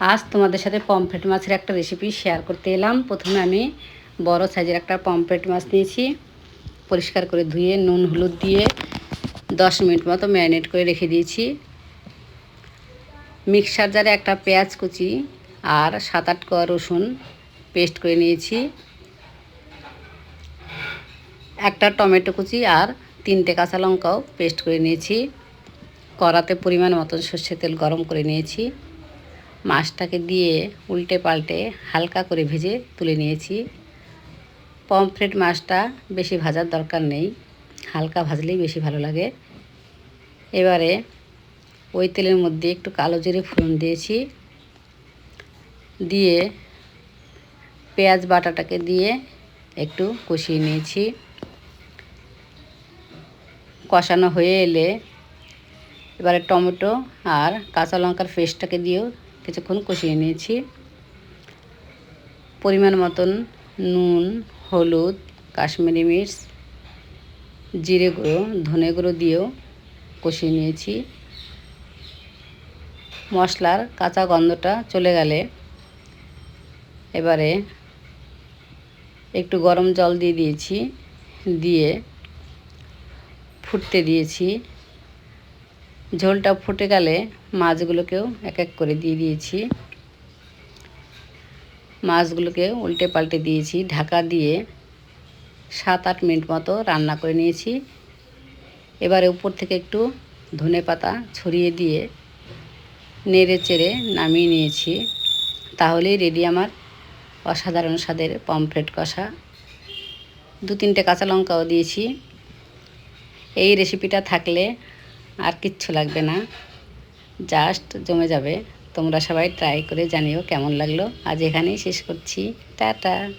আজ তোমাদের সাথে পমফ্রেট মাছের একটা রেসিপি শেয়ার করতে এলাম। প্রথমে আমি বড় সাইজের একটা পমফ্রেট মাছ নিয়েছি। পরিষ্কার করে ধুয়ে নুন, হলুদ দিয়ে দশ মিনিট মতো ম্যারিনেট করে রেখে দিয়েছি। মিক্সার জারে একটা পেঁয়াজ কুচি আর সাত আট কোয়া রসুন পেস্ট করে নিয়েছি। একটা টমেটো কুচি আর তিনটে কাঁচা লঙ্কাও পেস্ট করে নিয়েছি। কড়াতে পরিমাণ মতন সর্ষের তেল গরম করে নিয়েছি। মাছটাকে দিয়ে উল্টে পাল্টে হালকা করে ভেজে তুলে নিয়েছি। পমফ্রেট মাছটা বেশি ভাজার দরকার নেই, হালকা ভাজলেই বেশি ভালো লাগে। এবারে ওই তেলের মধ্যে একটু কালো জিরে ফোড়ন দিয়েছি। দিয়ে পেঁয়াজ বাটাটাকে দিয়ে একটু কষিয়ে নিয়েছি। কষানো হয়ে এলে এবারে টমেটো আর কাঁচা লঙ্কার পেস্টটাকে দিয়েও কিছুক্ষণ কষিয়ে নিয়েছি। পরিমাণ মতন নুন, হলুদ, কাশ্মীরি মির্চ, জিরে গুঁড়ো, ধনে গুঁড়ো দিয়েও কষিয়ে নিয়েছি। মশলার কাঁচা গন্ধটা চলে গেলে এবারে একটু গরম জল দিয়ে দিয়েছি, দিয়ে ফুটতে দিয়েছি। ঝোলটা ফুটে গেলে মাছগুলোকেও এক এক করে দিয়ে দিয়েছি। মাছগুলোকে উল্টে পাল্টে দিয়েছি, ঢাকা দিয়ে সাত আট মিনিট মতো রান্না করে নিয়েছি। এবারে উপর থেকে একটু ধনে পাতা ছড়িয়ে দিয়ে নেড়ে চেড়ে নামিয়ে নিয়েছি। তাহলেই রেডি আমার অসাধারণ স্বাদের পমফ্রেট কষা। দু তিনটে কাঁচা লঙ্কাও দিয়েছি। এই রেসিপিটা থাকলে আর কিচ্ছু লাগবে না। জাস্ট জমে যাবে। তোমরা সবাই ট্রাই করে জানিও কেমন লাগল। আজ এখানেই শেষ করছি। টাটা।